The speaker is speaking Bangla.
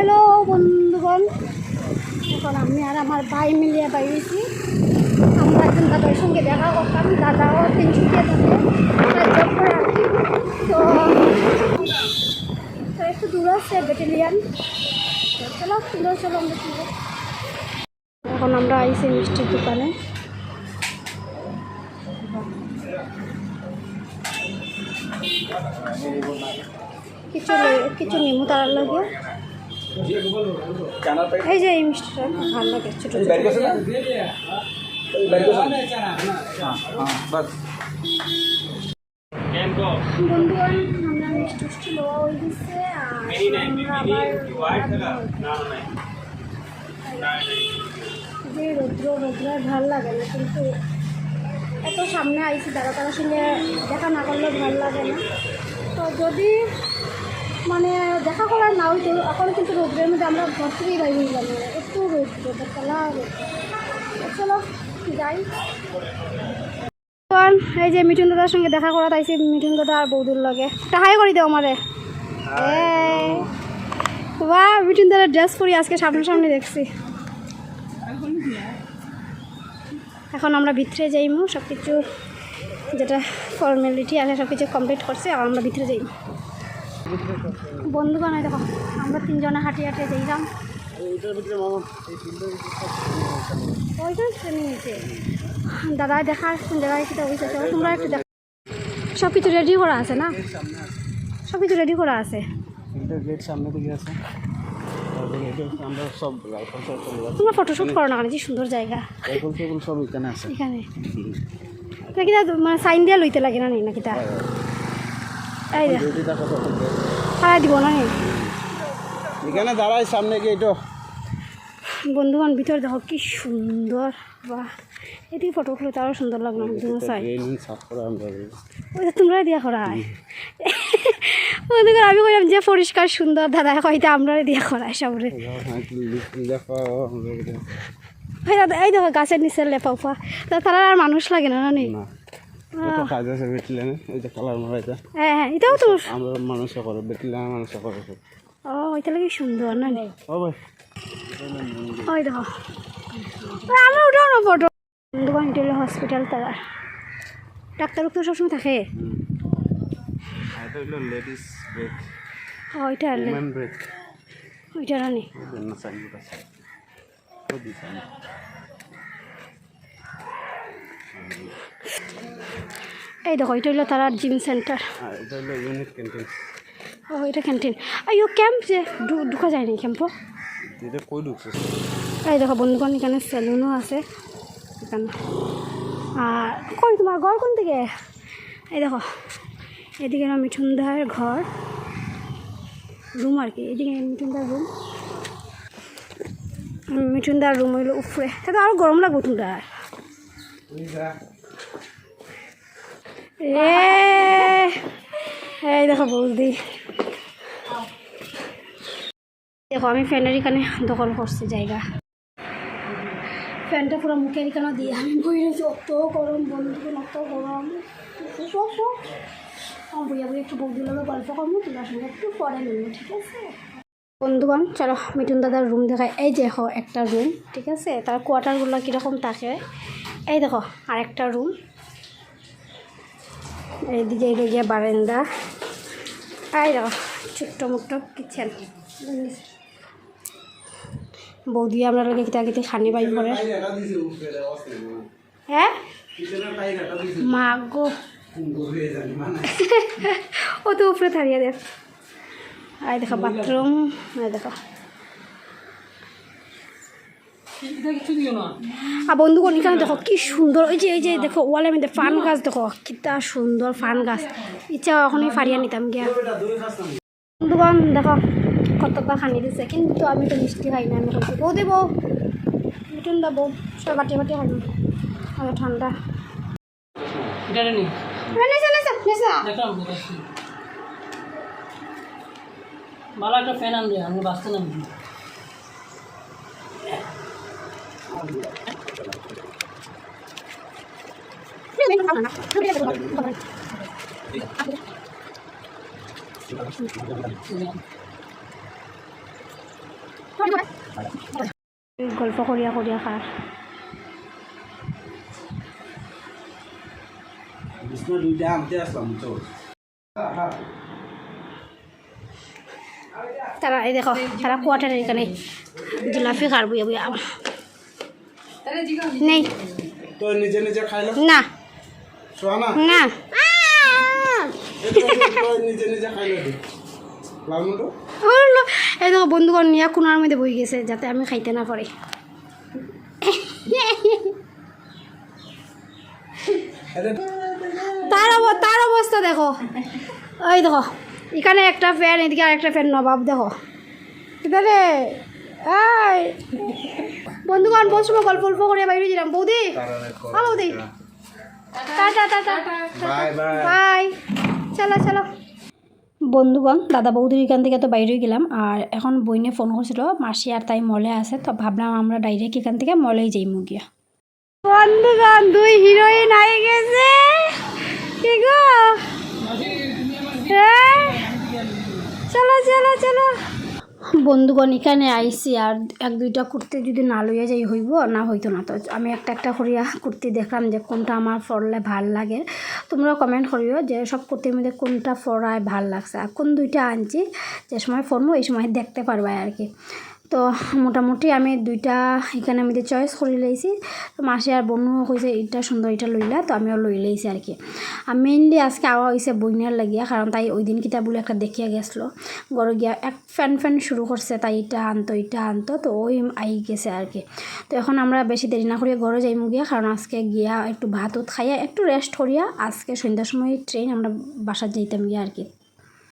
হ্যালো বন্ধুগণ। এখন আমি আর আমার ভাই মিলিয়ে বাইরেছি আমরা একজন দাদার সঙ্গে দেখা করতাম। দাদাও তিনশুকিয়া থাকে। জব করে আর কি তো তো একটু দূর আছে, ব্যাটালিয়ান। চলো চলো চলো, আমরা এখন আমরা আইসি মিষ্টির দোকানে। কিছু কিছু নিমু তার লাগে। এই যে এই মিষ্টিটা ভালো লাগে ছোটো বন্ধুগণ আমরা মিষ্টি হয়ে গেছে আর আমরা আবার যে রৌদ্র রৌদ্র ভালো লাগে না কিন্তু এত সামনে আইছি দাদা তার সঙ্গে দেখা না করলে ভালো লাগে না। তো যদি মানে দেখা করার না হইতো এখন কিন্তু রৌদ্রের মধ্যে আমরা ঘর থেকেই বাইরে গেলাম। একটু রৌদ্র বেতলা চলো যাই। এই যে মিঠুন দাদার সঙ্গে দেখা করা তাইছি মিঠুন দাদা আর বৌদুর লগে। টাহাই করি দেও আমারে। বাহ মিঠুন দাদার ড্রেস পরি আজকে সামনাসামনি দেখছি। এখন আমরা ভিতরে যাইমু সব কিছু যেটা ফর্মালিটি আছে সব কিছু কমপ্লিট করছে আর আমরা ভিতরে যাই বন্ধুগণ দেখো আমরা তিনজনে হাঁটি হাঁটিয়ে যাইলাম ওইখানে ট্রেনিং হয়েছে দাদা দেখা কোন জায়গায় কিটা হয়েছে তোমরা একটু দেখো। সব কিছু রেডি করা আছে না? সব কিছু রেডি করা আছে। গেট সামনে দিকে আছে তোমরা ফটোশ্যুট করো না যে সুন্দর জায়গা। সব এখানে আছে। এখানে। মানে সাইন দিয়া লইতে লাগে না নি? না কিটা এই দেখ ডিউটি থাকা তো হারাই দিব না এখানে দাঁড়াই সামনে এটা বন্ধুগণ ভিতরে দেখো কি সুন্দর। বাহ। এদিকে ফটো উঠলে তারও সুন্দর লাগল ওই যে তোমরা দিয়া করায় বন্ধুগণ আমি কইলাম যে পরিষ্কার সুন্দর দাদা কইতে আমরা দিয়া করায় সবরে। এই দাদা এই দেখো গাছের নিচে লেপা উপা তারা আর মানুষ লাগে না নি। না কাজ আছে বেটলিয়ানে এই যে কালার মারা এটা। হ্যাঁ হ্যাঁ এটাও তো আমরা মানুষ করে মানুষ করে ও এটা লাগে সুন্দর না নি? ও ভাই। ওই দেখো। আমরা উঠাও না ফটো বন্ধুগণ এটা হসপিটাল তারা ডাক্তার তো সবসময় থাকে। এটা হলো লেডিস ব্রেক ও ওইটা আনলে ব্রেক ওইটা রানি না? আছে ও দিছেন এই দেখো এটা হলো তারা জিম সেন্টার ও এটা ক্যান্টিন আইও ক্যাম্প যে ঢুকা যায়নি ঢুকছে? এই দেখো বন্ধুগণ এখানে সেলুনও আছে। এখানে। আর কই তোমার ঘর কোন দিকে? এই দেখো এদিকে না মিঠুনদার ঘর। রুম আর কি এদিকে মিঠুনদার রুম মিঠুনদার রুম হইল উপরে। তাতে আরও গরম লাগবো তোমরা এই দেখো বৌদি। দেখো, আমি ফ্যানের এখানে দখল করছি জায়গা। ফ্যানটা পুরো মুখের এখানে দিয়ে আমি বই রয়েছি অত গরম বন্ধু অত গরম। সব সব আমার বইয়া বই একটু গল্প করব একটু পরে নেব, ঠিক আছে? বন্ধুগণ, চলো, মিঠুন দাদার রুম দেখায় এই দেখো, একটা রুম ঠিক আছে? তার কোয়ার্টারগুলো কীরকম থাকে এই দেখো, আরেকটা রুম এইদিকে এই গিয়ে বারান্দা। দেখো ছোট্ট মোট্ট কিচেন। বৌদি আমরা লোকে কিতা কিতে খানি বাই করে হ্যাঁ? মা গো। ও তো উপরে থাড়িয়ে দেখ আই দেখো, বাথরুম। আই দেখো। আর বন্ধুগণ এখানে দেখো কি সুন্দর ওই যে এই যে দেখো ওয়ালের মধ্যে ফান গাছ দেখো কিতা সুন্দর ফান গাছ। ইচ্ছা এখনই ফারিয়া নিতাম গিয়া। বন্ধুগণ দেখো কতটা খানি দিছে কিন্তু আমি তো মিষ্টি খাই না আমি খাইছি বউ দেবো। মিটুন দা বউ সব বাটি বাটি খাই না। ঠান্ডা ভালো একটা ফ্যান আনবে আমি বাঁচতে নামছি গল্প করিয়া করিয়া খার বিষ্ণু দুইটা আনতে আসলাম তো তারা এই দেখো তারা কোয়ার্টারের এখানে জিলাপি খার বুয়া বুয়া নেই তো নিজে নিজে খাইলো না সোহানা না নিজে নিজে খাইলো। এই দেখো বন্ধুগণ নিয়ে কোনার মধ্যে বই গেছে যাতে আমি খাইতে না পারি তার অব- তার অবস্থা দেখো ওই দেখো এখানে একটা ফ্যান এদিকে আর একটা ফ্যান নবাব দেখো এদারে এই। বন্ধুগণ বহুত সময় গল্প গল্প করে বাইরে দিলাম। বৌদি হ্যাঁ বৌদি। Tata tata bye bye. Bye. চলো চলো। বন্ধুগণ দাদা বৌদির এখান থেকে তো বাইরে গেলাম আর এখন বইনে ফোন করছিল মাসি আর তাই মলে আছে তো ভাবলাম আমরা ডাইরেক্ট এখান থেকে মলেই যাই মুগিয়া বন্ধুগণ দুই হিরোইন আই গেছে। কি গো? হ্যাঁ? চলো চলো চলো। বন্ধুগণ, এখানে আইসি আর এক দুইটা কুর্তি যদি না লইয়া যাই, হইব? না, হইতো না। তো আমি একটা একটা করিয়া কুর্তি দেখলাম যে কোনটা আমার পরলে ভালো লাগে। তোমরা কমেন্ট করিও যে সব কুর্তির মধ্যে কোনটা পরায় ভালো লাগছে। আর কোন দুইটা আনছি, যে সময় ফরমো এই সময় দেখতে পারবা আর কি। তো মোটামুটি আমি দুইটা এখানে আমি চয়েস করে লাইছি তো মাসে আর বনু কইছে এইটা সুন্দর এটা লইলা। তো আমিও লই লাইছি আর কি। আর মেইনলি আজকে আওয়া হয়েছে বইনার লাগিয়া কারণ তাই ওই দিন কিতা বলে একটা দেখিয়া গেছিল। গড় গিয়া এক ফ্যান ফ্যান শুরু করছে তাই এটা আনতো এটা আনতো তো ওই আই গেছে আর কি। তো এখন আমরা বেশি দেরি না করিয়া ঘরে যাইমু গিয়া কারণ আজকে গিয়া একটু ভাত খাইয়া, একটু রেস্ট করিয়া আজকে সন্ধ্যার সময় ট্রেন আমরা বাসা যাইতাম গিয়া আর কি।